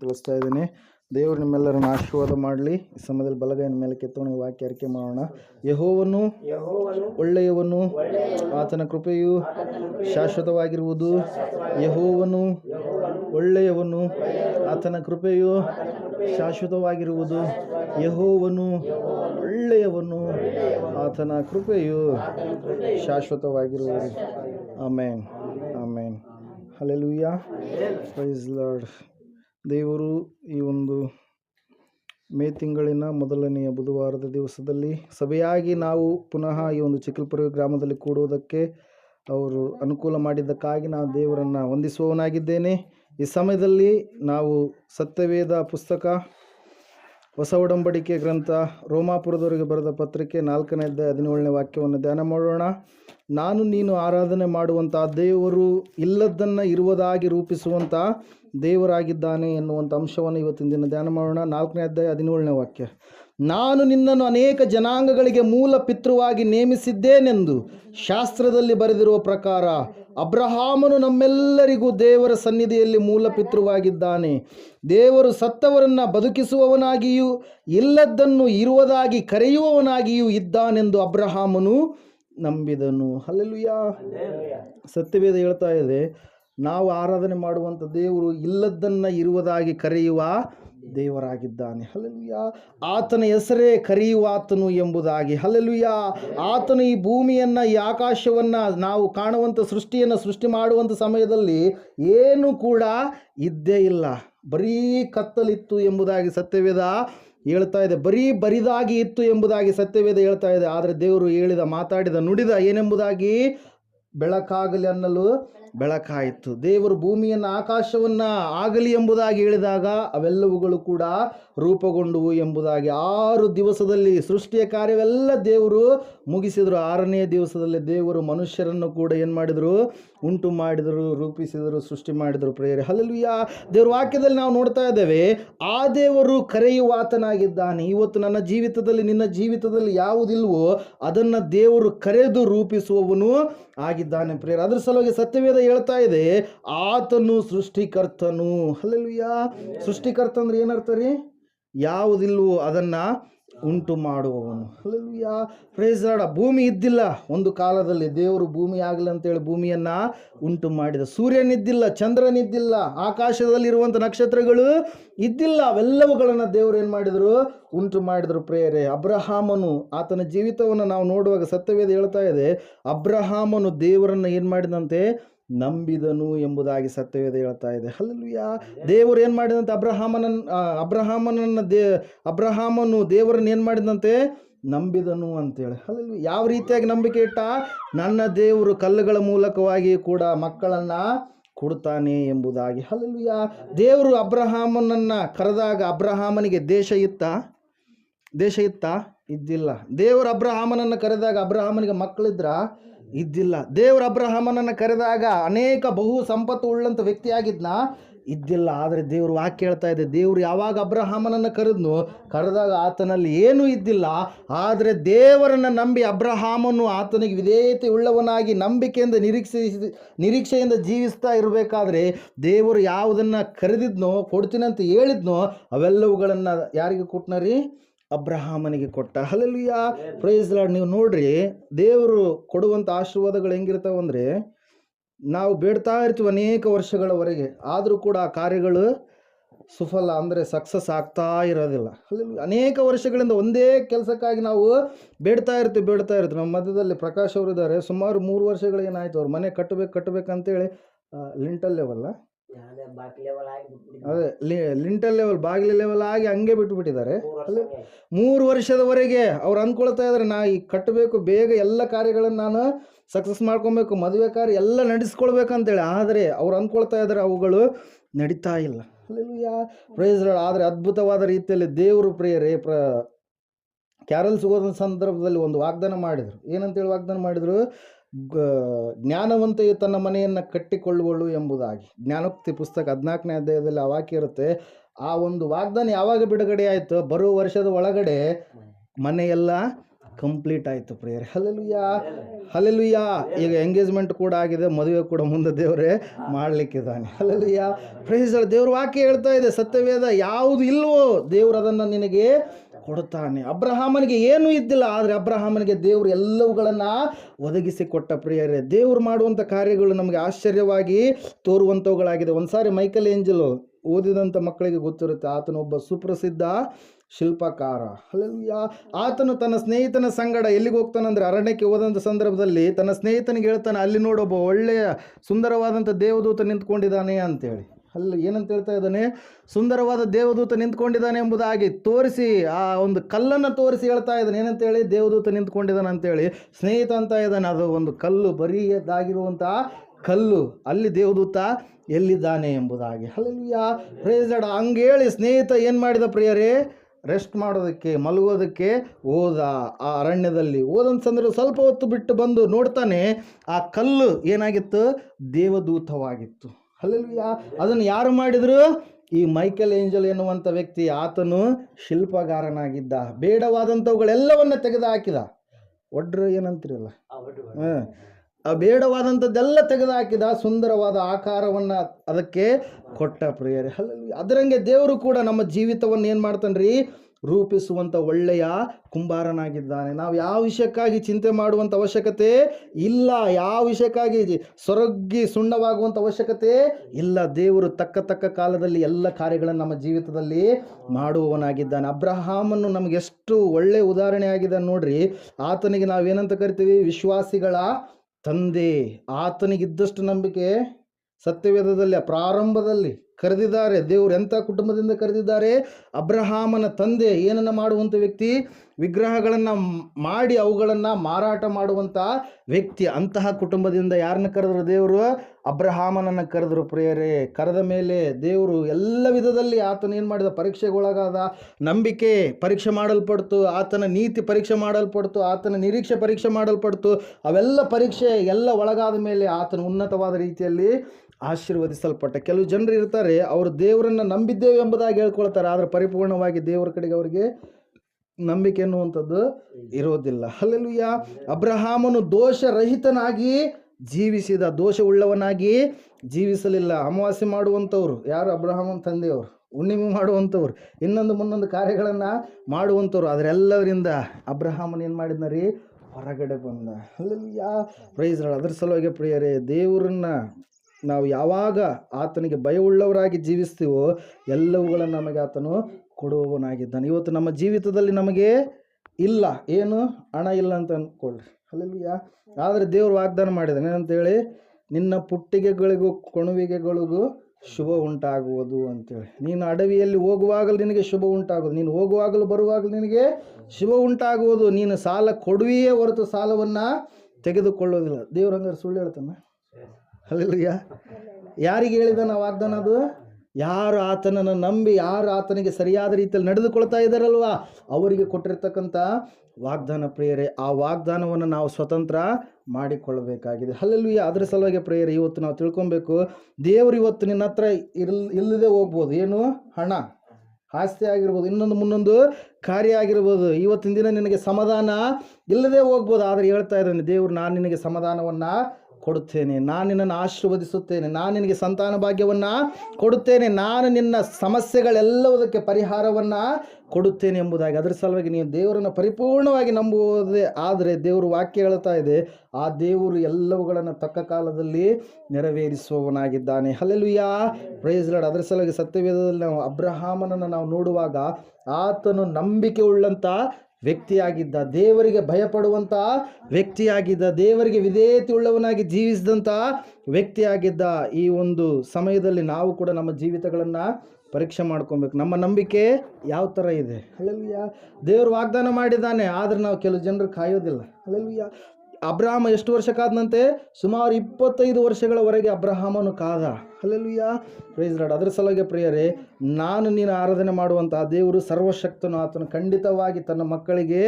ತಿಳಿಸ್ತಾ ಇದ್ದೀನಿ. ದೇವರು ನಿಮ್ಮೆಲ್ಲರನ್ನು ಆಶೀರ್ವಾದ ಮಾಡಲಿ. ಈ ಸಮಯದಲ್ಲಿ ಬಲಗೈನ ಮೇಲೆ ಕೆತ್ತೋಣ ವಾಕ್ಯ ಅರಿಕೆ ಮಾಡೋಣ. ಯಹೋವನು ಒಳ್ಳೆಯವನು. ಆತನ ಕೃಪೆಯು ಶಾಶ್ವತವಾಗಿರುವುದು. ಯಹೋವನು ಒಳ್ಳೆಯವನು. ಆತನ ಕೃಪೆಯು ಶಾಶ್ವತವಾಗಿರುವುದು. ಯಹೋವನು ಒಳ್ಳೆಯವನು. ಆತನ ಕೃಪೆಯು ಶಾಶ್ವತವಾಗಿರುವುದು. Amen. Amen. Hallelujah praise lord. ದೇವರು ಈ ಒಂದು ಮೇ ತಿಂಗಳಿನ ಮೊದಲನೆಯ ಬುಧವಾರದ ದಿವಸದಲ್ಲಿ ಸಭೆಯಾಗಿ ನಾವು ಪುನಃ ಈ ಒಂದು ಚಿಕ್ಕಲ್ಪುರ ಗ್ರಾಮದಲ್ಲಿ ಕೂಡುವುದಕ್ಕೆ ಅವರು ಅನುಕೂಲ ಮಾಡಿದ್ದಕ್ಕಾಗಿ ನಾನು ದೇವರನ್ನು ವಂದಿಸುವವನಾಗಿದ್ದೇನೆ. ಈ ಸಮಯದಲ್ಲಿ ನಾವು ಸತ್ಯವೇದ ಪುಸ್ತಕ ಹೊಸ ಒಡಂಬಡಿಕೆ ಗ್ರಂಥ ರೋಮಾಪುರದವರಿಗೆ ಬರೆದ ಪತ್ರಿಕೆ ಅಧ್ಯಾಯ ಹದಿನೇಳನೇ ವಾಕ್ಯವನ್ನು ಧ್ಯಾನ ಮಾಡೋಣ. ನಾನು ನೀನು ಆರಾಧನೆ ಮಾಡುವಂಥ ದೇವರು ಇಲ್ಲದ್ದನ್ನು ಇರುವುದಾಗಿ ರೂಪಿಸುವಂಥ ದೇವರಾಗಿದ್ದಾನೆ ಎನ್ನುವಂಥ ಅಂಶವನ್ನು ಇವತ್ತಿನ ದಿನ ಧ್ಯಾನ ಮಾಡೋಣ. ನಾಲ್ಕನೇ ಅಧ್ಯಾಯ ಹದಿನೇಳನೇ ವಾಕ್ಯ. ನಾನು ನಿನ್ನನ್ನು ಅನೇಕ ಜನಾಂಗಗಳಿಗೆ ಮೂಲ ಪಿತೃವಾಗಿ ನೇಮಿಸಿದ್ದೇನೆಂದು ಶಾಸ್ತ್ರದಲ್ಲಿ ಬರೆದಿರುವ ಪ್ರಕಾರ ಅಬ್ರಹಾಮನು ನಮ್ಮೆಲ್ಲರಿಗೂ ದೇವರ ಸನ್ನಿಧಿಯಲ್ಲಿ ಮೂಲ ಪಿತೃವಾಗಿದ್ದಾನೆ. ದೇವರು ಸತ್ತವರನ್ನು ಬದುಕಿಸುವವನಾಗಿಯೂ ಇಲ್ಲದ್ದನ್ನು ಇರುವುದಾಗಿ ಕರೆಯುವವನಾಗಿಯೂ ಇದ್ದಾನೆಂದು ಅಬ್ರಹಾಮನು ನಂಬಿದನು. ಅಲ್ಲೆಲುಯ್ಯ ಸತ್ಯವೇದ ಹೇಳ್ತಾ ಇದೆ ನಾವು ಆರಾಧನೆ ಮಾಡುವಂಥ ದೇವರು ಇಲ್ಲದ್ದನ್ನು ಇರುವುದಾಗಿ ಕರೆಯುವ ದೇವರಾಗಿದ್ದಾನೆ. ಹಲಲುಯ ಆತನ ಹೆಸರೇ ಕರೆಯುವಾತನು ಎಂಬುದಾಗಿ. ಹಲಲುಯ ಆತನು ಈ ಭೂಮಿಯನ್ನು, ಈ ಆಕಾಶವನ್ನು ನಾವು ಕಾಣುವಂಥ ಸೃಷ್ಟಿಯನ್ನು ಸೃಷ್ಟಿ ಮಾಡುವಂಥ ಸಮಯದಲ್ಲಿ ಏನು ಕೂಡ ಇದ್ದೇ ಇಲ್ಲ. ಬರೀ ಕತ್ತಲಿತ್ತು ಎಂಬುದಾಗಿ ಸತ್ಯವೇದ ಹೇಳ್ತಾ ಇದೆ. ಬರೀ ಬರಿದಾಗಿ ಇತ್ತು ಎಂಬುದಾಗಿ ಸತ್ಯವೇದ ಹೇಳ್ತಾ ಇದೆ. ಆದರೆ ದೇವರು ಹೇಳಿದ, ಮಾತಾಡಿದ, ನುಡಿದ ಏನೆಂಬುದಾಗಿ ಬೆಳಕಾಗಲಿ ಅನ್ನಲು ಬೆಳಕಾಯಿತು. ದೇವರು ಭೂಮಿಯನ್ನು ಆಕಾಶವನ್ನು ಆಗಲಿ ಎಂಬುದಾಗಿ ಹೇಳಿದಾಗ ಅವೆಲ್ಲವುಗಳು ಕೂಡ ರೂಪುಗೊಂಡುವು ಎಂಬುದಾಗಿ ಆರು ದಿವಸದಲ್ಲಿ ಸೃಷ್ಟಿಯ ಕಾರ್ಯವೆಲ್ಲ ದೇವರು ಮುಗಿಸಿದರು. ಆರನೇ ದಿವಸದಲ್ಲಿ ದೇವರು ಮನುಷ್ಯರನ್ನು ಕೂಡ ಏನು ಮಾಡಿದರು? ಉಂಟು ಮಾಡಿದರು, ರೂಪಿಸಿದರು, ಸೃಷ್ಟಿ ಮಾಡಿದರು. ಪ್ರೇರೆ ಆ ದೇವ್ರ ವಾಕ್ಯದಲ್ಲಿ ನಾವು ನೋಡ್ತಾ ಇದ್ದೇವೆ, ಆ ದೇವರು ಕರೆಯುವಾತನಾಗಿದ್ದಾನೆ ಇವತ್ತು ನನ್ನ ಜೀವಿತದಲ್ಲಿ, ನಿನ್ನ ಜೀವಿತದಲ್ಲಿ ಯಾವುದಿಲ್ವೋ ಅದನ್ನು ದೇವರು ಕರೆದು ರೂಪಿಸುವವನು ಆಗಿದ್ದಾನೆ. ಪ್ರೇರ ಅದರ ಸಲುವಾಗಿ ಸತ್ಯವೇದ ಹೇಳ್ತಾ ಇದೆ ಆತನು ಸೃಷ್ಟಿಕರ್ತನು. ಅಲ್ಲಲ್ವಿಯಾ ಸೃಷ್ಟಿಕರ್ತ ಅಂದ್ರೆ ಏನರ್ಥ ರೀ? ಯಾವುದಿಲ್ವೋ ಅದನ್ನು ಉಂಟು ಮಾಡುವವನು. ಅಲ್ಲಲ್ವಿಯಾ ಪ್ರೇಸಾಡ ಭೂಮಿ ಇದ್ದಿಲ್ಲ. ಒಂದು ಕಾಲದಲ್ಲಿ ದೇವರು ಭೂಮಿ ಆಗಲಿ ಅಂತೇಳಿ ಭೂಮಿಯನ್ನು ಉಂಟು ಮಾಡಿದ. ಸೂರ್ಯನಿದ್ದಿಲ್ಲ ಚಂದ್ರನಿದ್ದಿಲ್ಲ ಆಕಾಶದಲ್ಲಿರುವಂಥ ನಕ್ಷತ್ರಗಳು ಇದ್ದಿಲ್ಲ. ಅವೆಲ್ಲವುಗಳನ್ನು ದೇವರು ಏನು ಮಾಡಿದರು? ಉಂಟು ಮಾಡಿದರು ಪ್ರೇರೆ ಅಬ್ರಹಾಮನು ಆತನ ಜೀವಿತವನ್ನು ನಾವು ನೋಡುವಾಗ ಸತ್ಯವೇದ ಹೇಳ್ತಾ ಇದೆ ಅಬ್ರಹಾಮನು ದೇವರನ್ನು ಏನು ಮಾಡಿದಂತೆ ನಂಬಿದನು ಎಂಬುದಾಗಿ ಸತ್ಯವೇದ ಹೇಳ್ತಾ ಇದೆ. ಹಲ್ಲಲ್ವಿಯ ದೇವರು ಏನು ಮಾಡಿದಂತೆ? ಅಬ್ರಹಾಮನನ್ ಅಬ್ರಹಾಮನನ್ನು ಅಬ್ರಹಾಮನನ್ನ ದೇ ಅಬ್ರಹಾಮನು ದೇವರನ್ನು ಏನು ಮಾಡಿದಂತೆ? ನಂಬಿದನು ಅಂತೇಳಿ. ಹಲ್ಲಲ್ವಿ ಯಾವ ರೀತಿಯಾಗಿ ನಂಬಿಕೆ ಇಟ್ಟ? ನನ್ನ ದೇವರು ಕಲ್ಲುಗಳ ಮೂಲಕವಾಗಿ ಕೂಡ ಮಕ್ಕಳನ್ನು ಕೊಡ್ತಾನೆ ಎಂಬುದಾಗಿ. ಹಲ್ಲಲ್ವಿಯ ದೇವರು ಅಬ್ರಹಾಮನನ್ನು ಕರೆದಾಗ ಅಬ್ರಹಾಮನಿಗೆ ದೇಶ ಇತ್ತ? ದೇಶ ಇತ್ತ? ಇದ್ದಿಲ್ಲ. ದೇವರು ಅಬ್ರಹಾಮನನ್ನು ಕರೆದಾಗ ಅಬ್ರಹಾಮನಿಗೆ ಮಕ್ಕಳಿದ್ರ? ಇದ್ದಿಲ್ಲ. ದೇವ್ರ ಅಬ್ರಹಮನನ್ನು ಕರೆದಾಗ ಅನೇಕ ಬಹು ಸಂಪತ್ತು ಉಳ್ಳಂಥ ವ್ಯಕ್ತಿಯಾಗಿದ್ನ? ಇದ್ದಿಲ್ಲ. ಆದರೆ ದೇವರು ವಾಕ್ಯ ಹೇಳ್ತಾ ಇದೆ. ದೇವರು ಯಾವಾಗ ಅಬ್ರಹಾಮನನ್ನು ಕರೆದ್ನು, ಕರೆದಾಗ ಆತನಲ್ಲಿ ಏನೂ ಇದ್ದಿಲ್ಲ. ಆದರೆ ದೇವರನ್ನು ನಂಬಿ ಅಬ್ರಹಾಮನು ಆತನಿಗೆ ವಿಧೇಯತೆ ಉಳ್ಳವನಾಗಿ ನಂಬಿಕೆಯಿಂದ ನಿರೀಕ್ಷಿಸಿ, ನಿರೀಕ್ಷೆಯಿಂದ ಜೀವಿಸ್ತಾ ಇರಬೇಕಾದ್ರೆ ದೇವರು ಯಾವುದನ್ನು ಕರೆದಿದ್ನೋ, ಕೊಡ್ತೀನಂತ ಹೇಳಿದ್ನೋ, ಅವೆಲ್ಲವುಗಳನ್ನು ಯಾರಿಗೆ ಕೊಟ್ನರಿ? ಅಬ್ರಹಾಮನಿಗೆ ಕೊಟ್ಟ. ಹಲಲುಯ ಪ್ರೈಸ್ ಲಾರ್ಡ್ ನೀವು ನೋಡ್ರಿ, ದೇವರು ಕೊಡುವಂಥ ಆಶೀರ್ವಾದಗಳು ಹೆಂಗಿರ್ತಾವೆ ಅಂದರೆ, ನಾವು ಬೇಡ್ತಾ ಇರ್ತೀವಿ ಅನೇಕ ವರ್ಷಗಳವರೆಗೆ. ಆದರೂ ಕೂಡ ಆ ಕಾರ್ಯಗಳು ಸುಫಲ ಅಂದರೆ ಸಕ್ಸಸ್ ಆಗ್ತಾ ಇರೋದಿಲ್ಲ. ಅಲ್ಲಿ ಅನೇಕ ವರ್ಷಗಳಿಂದ ಒಂದೇ ಕೆಲಸಕ್ಕಾಗಿ ನಾವು ಬೇಡ್ತಾ ಇರ್ತೀವಿ ಬೇಡ್ತಾ ಇರ್ತೀವಿ. ನಮ್ಮ ಮಧ್ಯದಲ್ಲಿ ಪ್ರಕಾಶ್ ಅವರು ಇದ್ದಾರೆ. ಸುಮಾರು ಮೂರು ವರ್ಷಗಳೇನಾಯ್ತು ಅವ್ರು ಮನೆ ಕಟ್ಟಬೇಕು ಕಟ್ಟಬೇಕಂತೇಳಿ ಲಿಂಟಲ್ ಲೆವೆಲ್ಲ ಅದೇ ಲಿಂಟಲ್ ಲೆವೆಲ್ ಬಾಗಿಲು ಲೆವೆಲ್ ಆಗಿ ಹಂಗೆ ಬಿಟ್ಟುಬಿಟ್ಟಿದ್ದಾರೆ ಮೂರು ವರ್ಷದವರೆಗೆ ಅವ್ರು ಅಂದ್ಕೊಳ್ತಾ ಇದ್ದಾರೆ ನಾ ಈ ಕಟ್ಟಬೇಕು ಬೇಗ ಎಲ್ಲ ಕಾರ್ಯಗಳನ್ನು ನಾನು ಸಕ್ಸಸ್ ಮಾಡ್ಕೊಬೇಕು ಮದುವೆ ಕಾರ್ಯ ಎಲ್ಲ ನಡೆಸ್ಕೊಳ್ಬೇಕಂತೇಳಿ ಆದರೆ ಅವ್ರು ಅಂದ್ಕೊಳ್ತಾ ಇದ್ದಾರೆ ಅವುಗಳು ನಡೀತಾ ಇಲ್ಲ. ಯಾ ಆದರೆ ಅದ್ಭುತವಾದ ರೀತಿಯಲ್ಲಿ ದೇವರು ಪ್ರೇಯರೇ ಪ್ರ ಕ್ಯಾರಲ್ ಸಿಗೋದ ಸಂದರ್ಭದಲ್ಲಿ ಒಂದು ವಾಗ್ದಾನ ಮಾಡಿದರು. ಏನಂತೇಳಿ ವಾಗ್ದಾನ ಮಾಡಿದರು? ಗ, ಜ್ಞಾನವಂತೆಯು ತನ್ನ ಮನೆಯನ್ನು ಕಟ್ಟಿಕೊಳ್ಳುವಳು ಎಂಬುದಾಗಿ. ಜ್ಞಾನೋಕ್ತಿ ಪುಸ್ತಕ ಹದಿನಾಲ್ಕನೇ ಅಧ್ಯಾಯದಲ್ಲಿ ಆ ಇರುತ್ತೆ, ಆ ಒಂದು ವಾಗ್ದಾನ ಯಾವಾಗ ಬಿಡುಗಡೆ ಆಯಿತು? ಬರುವ ವರ್ಷದ ಒಳಗಡೆ ಮನೆಯೆಲ್ಲ ಕಂಪ್ಲೀಟ್ ಆಯಿತು ಪ್ರೇಯರ್. ಹಲಲುಯ್ಯ ಹಲಲುಯ್ಯ ಈಗ ಎಂಗೇಜ್ಮೆಂಟ್ ಕೂಡ ಆಗಿದೆ, ಮದುವೆ ಕೂಡ ಮುಂದೆ ದೇವರೇ ಮಾಡಲಿಕ್ಕಿದ್ದಾನೆ. ಹಲಲುಯ್ಯ ಪ್ರೇಸ್ ದೇವ್ರ ವಾಕ್ಯ ಹೇಳ್ತಾ ಇದೆ, ಸತ್ಯವೇದ. ಯಾವುದು ಇಲ್ವೋ ದೇವ್ರು ಅದನ್ನು ನಿನಗೆ ಕೊಡುತ್ತಾನೆ. ಅಬ್ರಹಾಮನಿಗೆ ಏನೂ ಇದ್ದಿಲ್ಲ, ಆದರೆ ಅಬ್ರಹಾಮನಿಗೆ ದೇವರು ಎಲ್ಲವುಗಳನ್ನು ಒದಗಿಸಿ ಕೊಟ್ಟ ಪ್ರಿಯರೇ. ದೇವರು ಮಾಡುವಂಥ ಕಾರ್ಯಗಳು ನಮಗೆ ಆಶ್ಚರ್ಯವಾಗಿ ತೋರುವಂಥವುಗಳಾಗಿದೆ. ಒಂದು ಸಾರಿ ಮೈಕಲ್ ಏಂಜಲು ಓದಿದಂಥ ಮಕ್ಕಳಿಗೆ ಗೊತ್ತಿರುತ್ತೆ ಆತನೊಬ್ಬ ಸುಪ್ರಸಿದ್ಧ ಶಿಲ್ಪಕಾರ. ಅಲ್ಲ ಆತನು ತನ್ನ ಸ್ನೇಹಿತನ ಸಂಗಡ ಎಲ್ಲಿಗೆ ಹೋಗ್ತಾನಂದ್ರೆ ಅರಣ್ಯಕ್ಕೆ ಹೋದಂಥ ಸಂದರ್ಭದಲ್ಲಿ ತನ್ನ ಸ್ನೇಹಿತನಿಗೆ ಹೇಳ್ತಾನೆ, ಅಲ್ಲಿ ನೋಡೊಬ್ಬ ಒಳ್ಳೆಯ ಸುಂದರವಾದಂಥ ದೇವದೂತ ನಿಂತ್ಕೊಂಡಿದ್ದಾನೆ ಅಂತೇಳಿ. ಅಲ್ಲಿ, ಏನಂತ ಹೇಳ್ತಾ ಇದ್ದಾನೆ? ಸುಂದರವಾದ ದೇವದೂತ ನಿಂತ್ಕೊಂಡಿದ್ದಾನೆ ಎಂಬುದಾಗಿ ತೋರಿಸಿ, ಆ ಒಂದು ಕಲ್ಲನ್ನು ತೋರಿಸಿ ಹೇಳ್ತಾ ಇದ್ದಾನೆ. ಏನಂತೇಳಿ ದೇವದೂತ ನಿಂತ್ಕೊಂಡಿದ್ದಾನೆ ಅಂತೇಳಿ ಸ್ನೇಹಿತ ಅಂತ ಇದ್ದಾನೆ. ಅದು ಒಂದು ಕಲ್ಲು ಬರೀದಾಗಿರುವಂತಹ ಕಲ್ಲು. ಅಲ್ಲಿ ದೇವದೂತ ಎಲ್ಲಿದ್ದಾನೆ ಎಂಬುದಾಗಿ. ಅಲ್ಲಿಯ ಪ್ರೇಸಡ ಹಂಗೇಳಿ ಸ್ನೇಹಿತ ಏನು ಮಾಡಿದ ಪ್ರಿಯರೇ? ರೆಸ್ಟ್ ಮಾಡೋದಕ್ಕೆ, ಮಲಗೋದಕ್ಕೆ ಹೋದ ಆ ಅರಣ್ಯದಲ್ಲಿ. ಹೋದಂಥ ಸ್ವಲ್ಪ ಹೊತ್ತು ಬಿಟ್ಟು ಬಂದು ನೋಡ್ತಾನೆ, ಆ ಕಲ್ಲು ಏನಾಗಿತ್ತು? ದೇವದೂತವಾಗಿತ್ತು. ಅಲ್ಲಲ್ಯ ಅದನ್ನು ಯಾರು ಮಾಡಿದರು? ಈ ಮೈಕೆಲ್ ಏಂಜಲ್ ಎನ್ನುವಂಥ ವ್ಯಕ್ತಿ ಆತನು ಶಿಲ್ಪಗಾರನಾಗಿದ್ದ. ಬೇಡವಾದಂಥವುಗಳೆಲ್ಲವನ್ನು ತೆಗೆದು ಹಾಕಿದ ಒಡ್ರು ಏನಂತಿರಲ್ಲ ಹಾಂ ಆ ಬೇಡವಾದಂಥದ್ದೆಲ್ಲ ತೆಗೆದು ಹಾಕಿದ ಸುಂದರವಾದ ಆಕಾರವನ್ನು ಅದಕ್ಕೆ ಕೊಟ್ಟ ಪ್ರಿಯರಿ. ಅಲ್ಲಲ್ಲಿ ಅದರಂಗೆ ದೇವರು ಕೂಡ ನಮ್ಮ ಜೀವಿತವನ್ನು ಏನು ಮಾಡ್ತಾನೆ ರೀ ರೂಪಿಸುವಂಥ ಒಳ್ಳೆಯ ಕುಂಬಾರನಾಗಿದ್ದಾನೆ. ನಾವು ಯಾವ ವಿಷಯಕ್ಕಾಗಿ ಚಿಂತೆ ಮಾಡುವಂಥ ಅವಶ್ಯಕತೆ ಇಲ್ಲ. ಯಾವ ವಿಷಯಕ್ಕಾಗಿ ಸೊರಗಿ ಸುಣ್ಣವಾಗುವಂಥ ಅವಶ್ಯಕತೆ ಇಲ್ಲ. ದೇವರು ತಕ್ಕ ತಕ್ಕ ಕಾಲದಲ್ಲಿ ಎಲ್ಲ ಕಾರ್ಯಗಳನ್ನು ನಮ್ಮ ಜೀವಿತದಲ್ಲಿ ಮಾಡುವವನಾಗಿದ್ದಾನೆ. ಅಬ್ರಹಾಮನ್ನು ನಮಗೆ ಎಷ್ಟು ಒಳ್ಳೆಯ ಉದಾಹರಣೆ ಆಗಿದೆ ನೋಡ್ರಿ. ಆತನಿಗೆ ನಾವೇನಂತ ಕರಿತೀವಿ? ವಿಶ್ವಾಸಿಗಳ ತಂದೆ. ಆತನಿಗಿದ್ದಷ್ಟು ನಂಬಿಕೆ ಸತ್ಯವೇದದಲ್ಲಿ, ಪ್ರಾರಂಭದಲ್ಲಿ. ಕರೆದಿದ್ದಾರೆ. ದೇವರು ಎಂಥ ಕುಟುಂಬದಿಂದ ಕರೆದಿದ್ದಾರೆ? ಅಬ್ರಹಾಮನ ತಂದೆ ಏನನ್ನು ಮಾಡುವಂಥ ವ್ಯಕ್ತಿ? ವಿಗ್ರಹಗಳನ್ನು ಮಾಡಿ ಅವುಗಳನ್ನು ಮಾರಾಟ ಮಾಡುವಂಥ ವ್ಯಕ್ತಿ. ಅಂತಹ ಕುಟುಂಬದಿಂದ ಯಾರನ್ನ ಕರೆದ್ರು ದೇವರು? ಅಬ್ರಹಾಮನನ್ನು ಕರೆದ್ರು. ಪ್ರಿಯರೇ, ಕರೆದ ಮೇಲೆ ದೇವರು ಎಲ್ಲ ವಿಧದಲ್ಲಿ ಆತನ ಏನು ಮಾಡಿದ? ಪರೀಕ್ಷೆಗೊಳಗಾದ. ನಂಬಿಕೆ ಪರೀಕ್ಷೆ ಮಾಡಲ್ಪಡ್ತು. ಆತನ ನೀತಿ ಪರೀಕ್ಷೆ ಮಾಡಲ್ಪಡ್ತು. ಆತನ ನಿರೀಕ್ಷೆ ಪರೀಕ್ಷೆ ಮಾಡಲ್ಪಡ್ತು. ಅವೆಲ್ಲ ಪರೀಕ್ಷೆ ಎಲ್ಲ ಒಳಗಾದ ಮೇಲೆ ಆತನ ಉನ್ನತವಾದ ರೀತಿಯಲ್ಲಿ ಆಶೀರ್ವದಿಸಲ್ಪಟ್ಟ. ಕೆಲವು ಜನರು ಇರ್ತಾರೆ, ಅವರು ದೇವರನ್ನು ನಂಬಿದ್ದೇವೆ ಎಂಬುದಾಗಿ ಹೇಳ್ಕೊಳ್ತಾರೆ, ಆದರೆ ಪರಿಪೂರ್ಣವಾಗಿ ದೇವರ ಕಡೆಗೆ ಅವರಿಗೆ ನಂಬಿಕೆ ಎನ್ನುವಂಥದ್ದು ಇರೋದಿಲ್ಲ. ಅಲ್ಲೆಲ್ಲೂಯ್ಯ ಅಬ್ರಹಾಮನು ದೋಷರಹಿತನಾಗಿ ಜೀವಿಸಿದ, ದೋಷವುಳ್ಳವನಾಗಿ ಜೀವಿಸಲಿಲ್ಲ. ಅಮಾವಾಸ್ಯೆ ಮಾಡುವಂಥವ್ರು, ಯಾರು? ಅಬ್ರಹಾಮನ ತಂದೆಯವರು. ಹುಣ್ಣಿಮೆ ಮಾಡುವಂಥವ್ರು, ಇನ್ನೊಂದು ಮುನ್ನೊಂದು ಕಾರ್ಯಗಳನ್ನು ಮಾಡುವಂಥವ್ರು. ಅದರೆಲ್ಲವರಿಂದ ಅಬ್ರಹಾಮನ್ ಏನು ಮಾಡಿದ್ನ ರೀ ಹೊರಗಡೆ ಬಂದ. ಅಲ್ಲೆಲುಯ್ಯ ಪ್ರೈಸ್ ಅದ್ರ ಸಲುವಾಗಿ ಪ್ರಿಯರೇ, ದೇವರನ್ನ ನಾವು ಯಾವಾಗ ಆತನಿಗೆ ಭಯವುಳ್ಳವರಾಗಿ ಜೀವಿಸ್ತೀವೋ ಎಲ್ಲವುಗಳನ್ನು ನಮಗೆ ಆತನು ಕೊಡುವವನಾಗಿದ್ದಾನೆ. ಇವತ್ತು ನಮ್ಮ ಜೀವಿತದಲ್ಲಿ ನಮಗೆ ಇಲ್ಲ. ಏನು? ಹಣ ಇಲ್ಲ ಅಂತ ಅಂದ್ಕೊಳ್ಳಿ ಯಾ ಆದರೆ ದೇವರು ವಾಗ್ದಾನ ಮಾಡಿದ್ದಾನೆ. ಏನಂತೇಳಿ? ನಿನ್ನ ಪುಟ್ಟಿಗೆಗಳಿಗೂ ಕೊಣುವಿಗೆಗಳಿಗೂ ಶುಭ ಉಂಟಾಗುವುದು ಅಂತೇಳಿ. ನೀನು ಅಡವಿಯಲ್ಲಿ ಹೋಗುವಾಗಲೂ ನಿನಗೆ ಶುಭ ಉಂಟಾಗುವುದು. ನೀನು ಹೋಗುವಾಗಲೂ ಬರುವಾಗಲೂ ನಿನಗೆ ಶುಭ ಉಂಟಾಗುವುದು. ನೀನು ಸಾಲ ಕೊಡುವಿಯೇ ಹೊರತು ಸಾಲವನ್ನು ತೆಗೆದುಕೊಳ್ಳೋದಿಲ್ಲ ದೇವ್ರು ಹಂಗಾರೆ ಸುಳ್ಳು ಹೇಳ್ತಾನೆ. ಅಲ್ಲಿಯ ಯಾರಿಗೆ ಹೇಳಿದಾನ ವಾಗ್ದಾನ ಅದು? ಯಾರು ಆತನನ್ನು ನಂಬಿ, ಯಾರು ಆತನಿಗೆ ಸರಿಯಾದ ರೀತಿಯಲ್ಲಿ ನಡೆದುಕೊಳ್ತಾ ಇದ್ದಾರಲ್ವಾ? ಅವರಿಗೆ ಕೊಟ್ಟಿರ್ತಕ್ಕಂಥ ವಾಗ್ದಾನ ಪ್ರಿಯರೇ, ಆ ವಾಗ್ದಾನವನ್ನು ನಾವು ಸ್ವತಂತ್ರ ಮಾಡಿಕೊಳ್ಳಬೇಕಾಗಿದೆ. ಅಲ್ಲೆಲ್ಲೂ ಅದರ ಸಲುವಾಗಿ ಪ್ರೇಯರ್, ಇವತ್ತು ನಾವು ತಿಳ್ಕೊಬೇಕು, ದೇವರು ಇವತ್ತು ನಿನ್ನ ಹತ್ರ ಇಲ್ ಇಲ್ಲದೆ ಹೋಗ್ಬೋದು. ಏನು? ಹಣ. ಆಸ್ತಿ ಆಗಿರ್ಬೋದು. ಇನ್ನೊಂದು, ಮುನ್ನೊಂದು ಕಾರ್ಯ ಆಗಿರ್ಬೋದು. ಇವತ್ತಿನ ದಿನ ನಿನಗೆ ಸಮಾಧಾನ ಇಲ್ಲದೆ ಹೋಗ್ಬೋದು. ಆದರೆ ಹೇಳ್ತಾ ಇದ್ದಾನೆ, ದೇವರು, ನಾನು ನಿನಗೆ ಸಮಾಧಾನವನ್ನು ಕೊಡುತ್ತೇನೆ. ನಾನು ನಿನ್ನನ್ನು ಆಶೀರ್ವದಿಸುತ್ತೇನೆ. ನಾನು ನಿನಗೆ ಸಂತಾನ ಭಾಗ್ಯವನ್ನು ಕೊಡುತ್ತೇನೆ. ನಾನು ನಿನ್ನ ಸಮಸ್ಯೆಗಳೆಲ್ಲವುದಕ್ಕೆ ಪರಿಹಾರವನ್ನು ಕೊಡುತ್ತೇನೆ ಎಂಬುದಾಗಿ. ಅದರ ಸಲುವಾಗಿ ನೀವು ದೇವರನ್ನು ಪರಿಪೂರ್ಣವಾಗಿ ನಂಬುವುದೇ ಆದರೆ ದೇವರು ವಾಕ್ಯ ಹೇಳ್ತಾ ಇದೆ, ಆ ದೇವರು ಎಲ್ಲವುಗಳನ್ನು ತಕ್ಕ ಕಾಲದಲ್ಲಿ ನೆರವೇರಿಸುವವನಾಗಿದ್ದಾನೆ. ಹಲ್ಲೆಲುಯ್ಯ ಪ್ರೈಸ್ ಲಾಡ್ ಅದರ ಸಲುವಾಗಿ ಸತ್ಯವೇದದಲ್ಲಿ ನಾವು ಅಬ್ರಹಾಮನನ್ನು ನಾವು ನೋಡುವಾಗ ಆತನು ನಂಬಿಕೆ ಉಳ್ಳಂಥ ವ್ಯಕ್ತಿಯಾಗಿದ್ದ ದೇವರಿಗೆ ಭಯಪಡುವಂಥ ವ್ಯಕ್ತಿಯಾಗಿದ್ದ ದೇವರಿಗೆ ವಿಧೇಯತೆ ಉಳ್ಳವನಾಗಿ ಜೀವಿಸಿದಂಥ ವ್ಯಕ್ತಿಯಾಗಿದ್ದ ಈ ಒಂದು ಸಮಯದಲ್ಲಿ ನಾವು ಕೂಡ ನಮ್ಮ ಜೀವಿತಗಳನ್ನು ಪರೀಕ್ಷೆ ಮಾಡ್ಕೊಬೇಕು. ನಮ್ಮ ನಂಬಿಕೆ ಯಾವ ಥರ ಇದೆ? ಅಲ್ಲಲ್ಲಿಯ ದೇವರು ವಾಗ್ದಾನ ಮಾಡಿದ್ದಾನೆ, ಆದರೆ ನಾವು ಕೆಲವು ಜನರು ಕಾಯೋದಿಲ್ಲ. ಅಲ್ಲೆಲ್ಲೂಯ್ಯ ಅಬ್ರಹಾಮ ಎಷ್ಟು ವರ್ಷ ಕಾದನಂತೆ ಸುಮಾರು ಇಪ್ಪತ್ತೈದು ವರ್ಷಗಳವರೆಗೆ ಅಬ್ರಹಾಮನು ಕಾದ. ಅಲ್ಲೆಲ್ಲೂಯ್ಯ ಪ್ರೈಸ್ ರಾಡ್ ಅದರ ಸಲುವಾಗಿ ಪ್ರಿಯರೇ, ನಾನು ನೀನು ಆರಾಧನೆ ಮಾಡುವಂತಹ ದೇವರು ಸರ್ವಶಕ್ತನು. ಆತನು ಖಂಡಿತವಾಗಿ ತನ್ನ ಮಕ್ಕಳಿಗೆ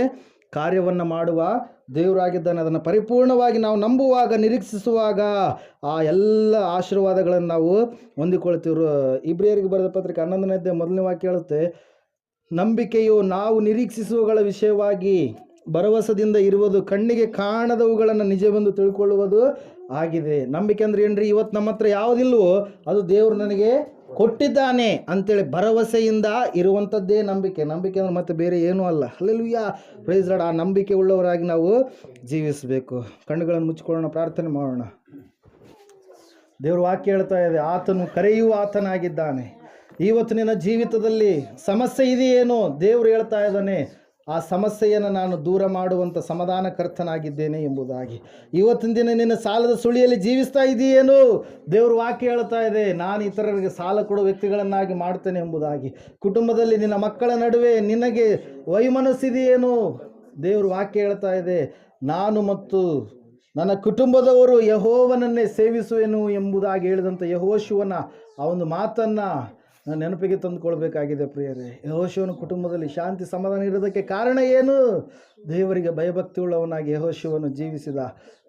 ಕಾರ್ಯವನ್ನು ಮಾಡುವ ದೇವರಾಗಿದ್ದಾನೆ. ಅದನ್ನು ಪರಿಪೂರ್ಣವಾಗಿ ನಾವು ನಂಬುವಾಗ, ನಿರೀಕ್ಷಿಸುವಾಗ ಆ ಎಲ್ಲ ಆಶೀರ್ವಾದಗಳನ್ನು ನಾವು ಹೊಂದಿಕೊಳ್ತೀವ್ರು. ಇಬ್ರಿಯರಿಗೆ ಬರೆದ ಪತ್ರಿಕೆ ಹನ್ನೊಂದನೇ ಮೊದಲನೇ ವಾಕ್ಯ ಹೇಳುತ್ತೆ, ನಂಬಿಕೆಯು ನಾವು ನಿರೀಕ್ಷಿಸುವಗಳ ವಿಷಯವಾಗಿ ಭರವಸದಿಂದ ಇರುವುದು ಕಣ್ಣಿಗೆ ಕಾಣದವುಗಳನ್ನು ನಿಜವೆಂದು ತಿಳ್ಕೊಳ್ಳುವುದು ಆಗಿದೆ. ನಂಬಿಕೆ ಅಂದ್ರೆ ಏನ್ರಿ? ಇವತ್ತು ನಮ್ಮ ಹತ್ರ ಯಾವುದಿಲ್ವೋ, ಅದು ದೇವರು ನನಗೆ ಕೊಟ್ಟಿದ್ದಾನೆ ಅಂತೇಳಿ ಭರವಸೆಯಿಂದ ಇರುವಂಥದ್ದೇ ನಂಬಿಕೆ. ನಂಬಿಕೆ ಅಂದ್ರೆ ಮತ್ತೆ ಬೇರೆ ಏನೂ ಅಲ್ಲ. ಅಲ್ಲೆಲ್ಲೂಯ್ಯ ಪ್ರೈಸ್ ರಾಡ್ ಆ ನಂಬಿಕೆ ಉಳ್ಳವರಾಗಿ ನಾವು ಜೀವಿಸಬೇಕು. ಕಣ್ಣುಗಳನ್ನು ಮುಚ್ಕೊಳ್ಳೋಣ ಪ್ರಾರ್ಥನೆ ಮಾಡೋಣ. ದೇವ್ರ ವಾಕ್ಯ ಹೇಳ್ತಾ ಇದೆ, ಆತನು ಕರೆಯುವ ಆತನಾಗಿದ್ದಾನೆ. ಇವತ್ತು ನಿನ್ನ ಜೀವಿತದಲ್ಲಿ ಸಮಸ್ಯೆ ಇದೆಯೇನೋ, ದೇವ್ರು ಹೇಳ್ತಾ ಇದ್ದಾನೆ ಆ ಸಮಸ್ಯೆಯನ್ನು ನಾನು ದೂರ ಮಾಡುವಂಥ ಸಮಾಧಾನಕರ್ತನಾಗಿದ್ದೇನೆ ಎಂಬುದಾಗಿ. ಇವತ್ತಿನ ದಿನ ನಿನ್ನ ಸಾಲದ ಸುಳಿಯಲ್ಲಿ ಜೀವಿಸ್ತಾ ಇದೆಯೇನು? ದೇವರು ವಾಕ್ಯ ಹೇಳ್ತಾ ಇದೆ, ನಾನು ಇತರರಿಗೆ ಸಾಲ ಕೊಡುವ ವ್ಯಕ್ತಿಗಳನ್ನಾಗಿ ಮಾಡ್ತೇನೆ ಎಂಬುದಾಗಿ. ಕುಟುಂಬದಲ್ಲಿ ನಿನ್ನ ಮಕ್ಕಳ ನಡುವೆ ನಿನಗೆ ವೈಮನಸ್ಸಿದೆಯೇನು? ದೇವರು ವಾಕ್ಯ ಹೇಳ್ತಾ ಇದೆ, ನಾನು ಮತ್ತು ನನ್ನ ಕುಟುಂಬದವರು ಯಹೋವನನ್ನೇ ಸೇವಿಸುವೆನು ಎಂಬುದಾಗಿ ಹೇಳಿದಂಥ ಯಹೋಶುವನ ಆ ಒಂದು ಮಾತನ್ನು ನಾನು ನೆನಪಿಗೆ ತಂದುಕೊಳ್ಬೇಕಾಗಿದೆ ಪ್ರಿಯರೇ. ಯಹೋಶಿವನ ಕುಟುಂಬದಲ್ಲಿ ಶಾಂತಿ ಸಮಾಧಾನ ಇರೋದಕ್ಕೆ ಕಾರಣ ಏನು? ದೇವರಿಗೆ ಭಯಭಕ್ತಿ ಉಳ್ಳವನಾಗಿ ಯಹೋಶಿವನು ಜೀವಿಸಿದ.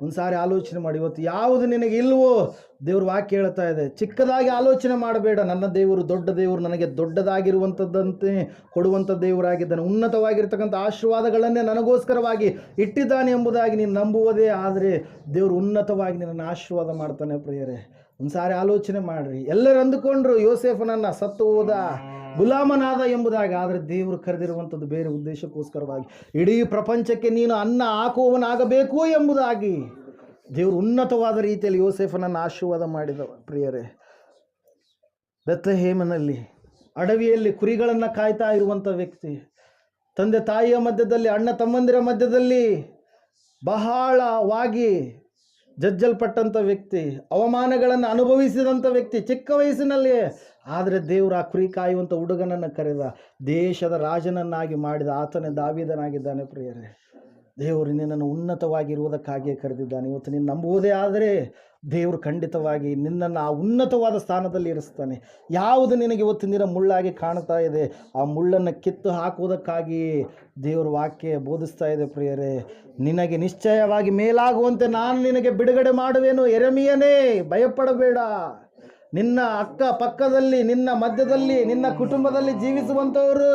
ಒಂದು ಸಾರಿ ಆಲೋಚನೆ ಮಾಡಿ, ಇವತ್ತು ಯಾವುದು ನಿನಗೆ ಇಲ್ವೋ? ದೇವ್ರ ವಾಕ್ಯ ಹೇಳ್ತಾ ಇದೆ. ಚಿಕ್ಕದಾಗಿ ಆಲೋಚನೆ ಮಾಡಬೇಡ. ನನ್ನ ದೇವರು ದೊಡ್ಡ ದೇವರು, ನನಗೆ ದೊಡ್ಡದಾಗಿರುವಂಥದ್ದಂತೆ ಕೊಡುವಂಥ ದೇವರಾಗಿದ್ದಾನೆ. ಉನ್ನತವಾಗಿರ್ತಕ್ಕಂಥ ಆಶೀರ್ವಾದಗಳನ್ನೇ ನನಗೋಸ್ಕರವಾಗಿ ಇಟ್ಟಿದ್ದಾನೆ ಎಂಬುದಾಗಿ ನೀನು ನಂಬುವುದೇ. ಆದರೆ ದೇವರು ಉನ್ನತವಾಗಿ ನಿನ್ನನ್ನು ಆಶೀರ್ವಾದ ಮಾಡ್ತಾನೆ ಪ್ರಿಯರೇ. ಒಂದು ಸಾರಿ ಆಲೋಚನೆ ಮಾಡ್ರಿ. ಎಲ್ಲರೂ ಅಂದುಕೊಂಡ್ರು ಯೋಸೆಫನನ್ನ ಸತ್ತು ಹೋದ ಗುಲಾಮನಾದ ಎಂಬುದಾಗಿ, ಆದರೆ ದೇವರು ಕರೆದಿರುವಂಥದ್ದು ಬೇರೆ ಉದ್ದೇಶಕ್ಕೋಸ್ಕರವಾಗಿ. ಇಡೀ ಪ್ರಪಂಚಕ್ಕೆ ನೀನು ಅನ್ನ ಹಾಕುವವನಾಗಬೇಕು ಎಂಬುದಾಗಿ ದೇವರು ಉನ್ನತವಾದ ರೀತಿಯಲ್ಲಿ ಯೋಸೇಫನನ್ನು ಆಶೀರ್ವಾದ ಮಾಡಿದ ಪ್ರಿಯರೇ. ಬೆತ್ತಹೇಮನಲ್ಲಿ ಅಡವಿಯಲ್ಲಿ ಕುರಿಗಳನ್ನು ಕಾಯ್ತಾ ಇರುವಂಥ ವ್ಯಕ್ತಿ, ತಂದೆ ತಾಯಿಯ ಮಧ್ಯದಲ್ಲಿ, ಅಣ್ಣ ತಮ್ಮಂದಿರ ಮಧ್ಯದಲ್ಲಿ ಬಹಳವಾಗಿ ಜಜ್ಜಲ್ಪಟ್ಟಂಥ ವ್ಯಕ್ತಿ, ಅವಮಾನಗಳನ್ನು ಅನುಭವಿಸಿದಂಥ ವ್ಯಕ್ತಿ ಚಿಕ್ಕ ವಯಸ್ಸಿನಲ್ಲಿಯೇ. ಆದರೆ ದೇವರು ಆ ಕುರಿ ಕಾಯುವಂಥ ಹುಡುಗನನ್ನು ಕರೆದ, ದೇಶದ ರಾಜನನ್ನಾಗಿ ಮಾಡಿದ ಆತನೇ ದಾವಿದನಾಗಿದ್ದಾನೆ ಪ್ರಿಯರೇ. ದೇವರು ನಿನ್ನನ್ನು ಉನ್ನತವಾಗಿರುವುದಕ್ಕಾಗಿಯೇ ಕರೆದಿದ್ದಾನೆ. ಇವತ್ತು ನೀನು ನಂಬುವುದೇ ಆದರೆ ದೇವರು ಖಂಡಿತವಾಗಿ ನಿನ್ನನ್ನು ಆ ಉನ್ನತವಾದ ಸ್ಥಾನದಲ್ಲಿ ಇರಿಸ್ತಾನೆ. ಯಾವುದು ನಿನಗೆ ಇವತ್ತಿನ ದಿನ ಮುಳ್ಳಾಗಿ ಕಾಣ್ತಾ ಇದೆ, ಆ ಮುಳ್ಳನ್ನು ಕಿತ್ತು ಹಾಕುವುದಕ್ಕಾಗಿ ದೇವರ ವಾಕ್ಯ ಬೋಧಿಸ್ತಾ ಇದೆ ಪ್ರಿಯರೇ. ನಿನಗೆ ನಿಶ್ಚಯವಾಗಿ ಮೇಲಾಗುವಂತೆ ನಾನು ನಿನಗೆ ಬಿಡುಗಡೆ ಮಾಡುವೆನು. ಎರಮಿಯನೇ ಭಯಪಡಬೇಡ. ನಿನ್ನ ಅಕ್ಕ ಪಕ್ಕದಲ್ಲಿ, ನಿನ್ನ ಮಧ್ಯದಲ್ಲಿ, ನಿನ್ನ ಕುಟುಂಬದಲ್ಲಿ ಜೀವಿಸುವಂಥವರು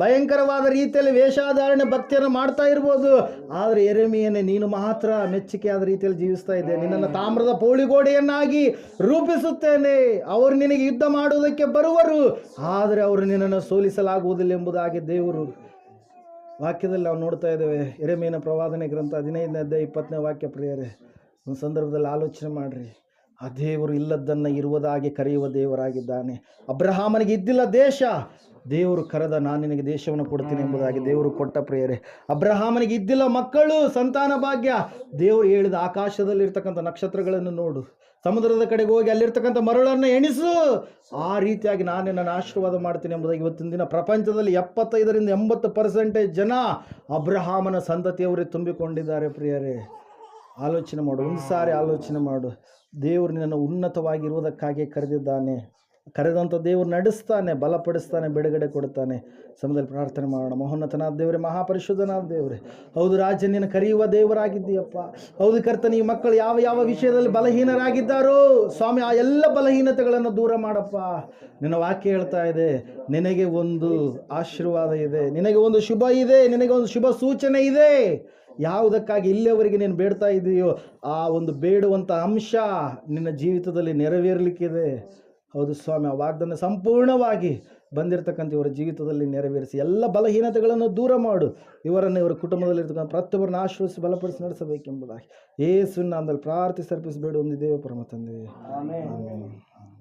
ಭಯಂಕರವಾದ ರೀತಿಯಲ್ಲಿ ವೇಷಾಧಾರಣೆ ಭಕ್ತಿಯನ್ನು ಮಾಡ್ತಾ ಇರ್ಬೋದು. ಆದರೆ ಎರೆಮಿಯನ್ನೇ ನೀನು ಮಾತ್ರ ಮೆಚ್ಚುಗೆಯಾದ ರೀತಿಯಲ್ಲಿ ಜೀವಿಸ್ತಾ ಇದ್ದೆ. ನಿನ್ನನ್ನು ತಾಮ್ರದ ಪೌಳಿಗೋಡೆಯನ್ನಾಗಿ ರೂಪಿಸುತ್ತೇನೆ. ಅವರು ನಿನಗೆ ಯುದ್ಧ ಮಾಡುವುದಕ್ಕೆ ಬರುವರು. ಆದರೆ ಅವರು ನಿನ್ನನ್ನು ಸೋಲಿಸಲಾಗುವುದಿಲ್ಲ ಎಂಬುದಾಗಿ ದೇವರು ವಾಕ್ಯದಲ್ಲಿ ನಾವು ನೋಡ್ತಾ ಇದ್ದೇವೆ. ಎರೆಮೀನ ಪ್ರವಾದನೆ ಗ್ರಂಥ ಹದಿನೈದನೇ ಅಧ್ಯಾಯ ಇಪ್ಪತ್ತನೇ ವಾಕ್ಯ ಪ್ರಿಯರೇ, ಒಂದು ಸಂದರ್ಭದಲ್ಲಿ ಆಲೋಚನೆ ಮಾಡಿರಿ. ಆ ದೇವರು ಇಲ್ಲದ್ದನ್ನು ಇರುವುದಾಗಿ ಕರೆಯುವ ದೇವರಾಗಿದ್ದಾನೆ. ಅಬ್ರಹಾಮನಿಗೆ ಇದ್ದಿಲ್ಲ ದೇಶ. ದೇವರು ಕರೆದ ನಾನು ನಿನಗೆ ದೇಶವನ್ನು ಕೊಡ್ತೀನಿ ಎಂಬುದಾಗಿ ದೇವರು ಕೊಟ್ಟ ಪ್ರಿಯರೇ. ಅಬ್ರಹಾಮನಿಗೆ ಇದ್ದಿಲ್ಲ ಮಕ್ಕಳು, ಸಂತಾನ ಭಾಗ್ಯ. ದೇವರು ಹೇಳಿದ ಆಕಾಶದಲ್ಲಿರ್ತಕ್ಕಂಥ ನಕ್ಷತ್ರಗಳನ್ನು ನೋಡು. ಸಮುದ್ರದ ಕಡೆಗೆ ಹೋಗಿ ಅಲ್ಲಿರ್ತಕ್ಕಂಥ ಮರಳನ್ನು ಎಣಿಸು. ಆ ರೀತಿಯಾಗಿ ನಾನು ನನ್ನ ಆಶೀರ್ವಾದ ಮಾಡ್ತೀನಿ ಎಂಬುದಾಗಿ ಇವತ್ತಿನ ದಿನ ಪ್ರಪಂಚದಲ್ಲಿ ಎಪ್ಪತ್ತೈದರಿಂದ ಎಂಬತ್ತು ಪರ್ಸೆಂಟೇಜ್ ಜನ ಅಬ್ರಹಾಮನ ಸಂತತಿಯವರೇ ತುಂಬಿಕೊಂಡಿದ್ದಾರೆ ಪ್ರಿಯರೇ. ಆಲೋಚನೆ ಮಾಡು, ಒಂದು ಸಾರಿ ಆಲೋಚನೆ ಮಾಡು. ದೇವರು ನಿನ್ನನ್ನು ಉನ್ನತವಾಗಿರುವುದಕ್ಕಾಗಿ ಕರೆದಿದ್ದಾನೆ. ಕರೆದಂಥ ದೇವರು ನಡೆಸ್ತಾನೆ, ಬಲಪಡಿಸ್ತಾನೆ, ಬಿಡುಗಡೆ ಕೊಡ್ತಾನೆ. ಸಮಯದಲ್ಲಿ ಪ್ರಾರ್ಥನೆ ಮಾಡೋಣ. ಮಹೋನ್ನತನಾದ ದೇವರೇ, ಮಹಾಪರಿಶುದ್ಧನಾದ ದೇವರೇ, ಹೌದು ರಾಜ್ಯ ನಿನ್ನ ಕರೆಯುವ ದೇವರಾಗಿದ್ದೀಯಪ್ಪ. ಹೌದು ಕರ್ತನ, ಈ ಮಕ್ಕಳು ಯಾವ ಯಾವ ವಿಷಯದಲ್ಲಿ ಬಲಹೀನರಾಗಿದ್ದಾರೋ, ಸ್ವಾಮಿ, ಆ ಎಲ್ಲ ಬಲಹೀನತೆಗಳನ್ನು ದೂರ ಮಾಡಪ್ಪ. ನಿನ್ನ ವಾಕ್ಯ ಹೇಳ್ತಾ ಇದೆ, ನಿನಗೆ ಒಂದು ಆಶೀರ್ವಾದ ಇದೆ, ನಿನಗೆ ಒಂದು ಶುಭ ಇದೆ, ನಿನಗೆ ಒಂದು ಶುಭ ಸೂಚನೆ ಇದೆ. ಯಾವುದಕ್ಕಾಗಿ ಇಲ್ಲಿಯವರೆಗೆ ನೀನು ಬೇಡ್ತಾ ಇದೆಯೋ ಆ ಒಂದು ಬೇಡುವಂಥ ಅಂಶ ನಿನ್ನ ಜೀವಿತದಲ್ಲಿ ನೆರವೇರಲಿಕ್ಕಿದೆ. ಹೌದು ಸ್ವಾಮಿ ಆ ವಾಗ್ದಾನ ಸಂಪೂರ್ಣವಾಗಿ ಬಂದಿರತಕ್ಕಂಥ ಇವರ ಜೀವಿತದಲ್ಲಿ ನೆರವೇರಿಸಿ ಎಲ್ಲ ಬಲಹೀನತೆಗಳನ್ನು ದೂರ ಮಾಡು. ಇವರನ್ನು ಇವರ ಕುಟುಂಬದಲ್ಲಿರ್ತಕ್ಕಂಥ ಪ್ರತಿಯೊಬ್ಬರನ್ನು ಆಶ್ರಯಿಸಿ ಬಲಪಡಿಸಿ ನಡೆಸಬೇಕೆಂಬುದಾಗಿ. ಏಸುವಿನ ನಾಮದಲ್ಲಿ ಪ್ರಾರ್ಥಿಸಿ ಒಂದು ದೇವ ಪರಮ ತಂದೆ.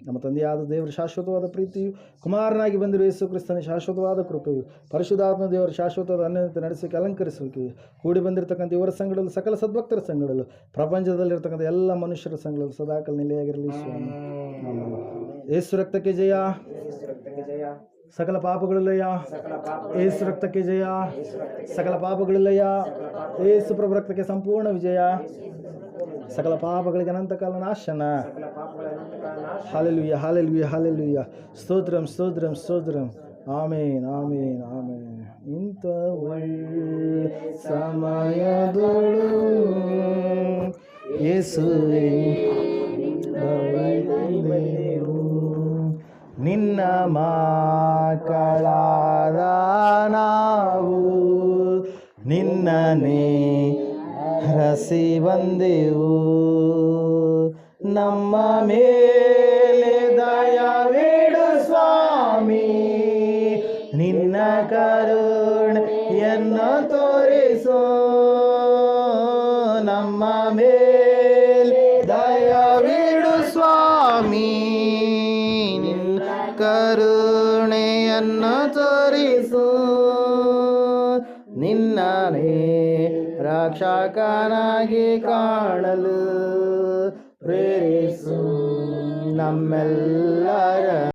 ನಮ್ಮ ತಂದೆಯಾದ ದೇವರ ಶಾಶ್ವತವಾದ ಪ್ರೀತಿಯು ಕುಮಾರನಾಗಿ ಬಂದಿರುವ ಯೇಸು ಕ್ರಿಸ್ತನ ಶಾಶ್ವತವಾದ ಕೃಪೆಯು ಪರಿಶುದ್ಧಾತ್ಮ ದೇವರ ಶಾಶ್ವತವಾದ ಅನ್ಯತೆ ನಡೆಸಲಿಕ್ಕೆ ಅಲಂಕರಿಸುವಿಕೆ. ಕೂಡಿ ಬಂದಿರತಕ್ಕಂಥ ಇವರ ಸಂಘಡಲ್ಲೂ ಸಕಲ ಸದ್ಭಕ್ತರ ಸಂಘಡಲ್ಲೂ ಪ್ರಪಂಚದಲ್ಲಿರ್ತಕ್ಕಂಥ ಎಲ್ಲ ಮನುಷ್ಯರ ಸಂಘಗಳು ಸದಾಕಾಲ ನಿಲೆಯಾಗಿರಲಿ ಸ್ವಾಮಿ. ಯೇಸು ರಕ್ತಕ್ಕೆ ಜಯ. ಸಕಲ ಪಾಪಗಳಿಲ್ಲಯ್ಯ. ಏಸು ರಕ್ತಕ್ಕೆ ಜಯ. ಸಕಲ ಪಾಪಗಳಿಲ್ಲಯ್ಯ. ಏಸು ಪ್ರಭು ರಕ್ತಕ್ಕೆ ಸಂಪೂರ್ಣ ವಿಜಯ. ಸಕಲ ಪಾಪಗಳಿಗೆ ಅನಂತಕಾಲ ನಾಶನ ಹಾಲೆಲುಯ್ಯ ಹಾಲೆಲುಯ್ಯ ಹಾಲೆಲುಯ್ಯ ಸ್ತೋತ್ರಂ ಸ್ತೋತ್ರಂ ಸ್ತೋತ್ರಂ ಆಮೇನ್ ಆಮೇನ್ ಆಮೇನ್ ಇಂಥ ಒಳ್ಳೆ ಸಮಯದೊಳು ಯೇಸುವೇ ಬಳಿದೆವು. ನಿನ್ನ ಮಕ್ಕಳಾದ ನಾವು ನಿನ್ನನೇ ಹರಸಿ ಬಂದೆವು. ನಮ್ಮ ಮೇಲೆ ದಯವಿಡು ಸ್ವಾಮಿ. ನಿನ್ನ ಕರುಣೆಯನ್ನು ತೋರಿಸು. ರಕ್ಷಕನಾಗಿ ಕಾಣಲು ಪ್ರೇರಿಸು ನಮ್ಮೆಲ್ಲರ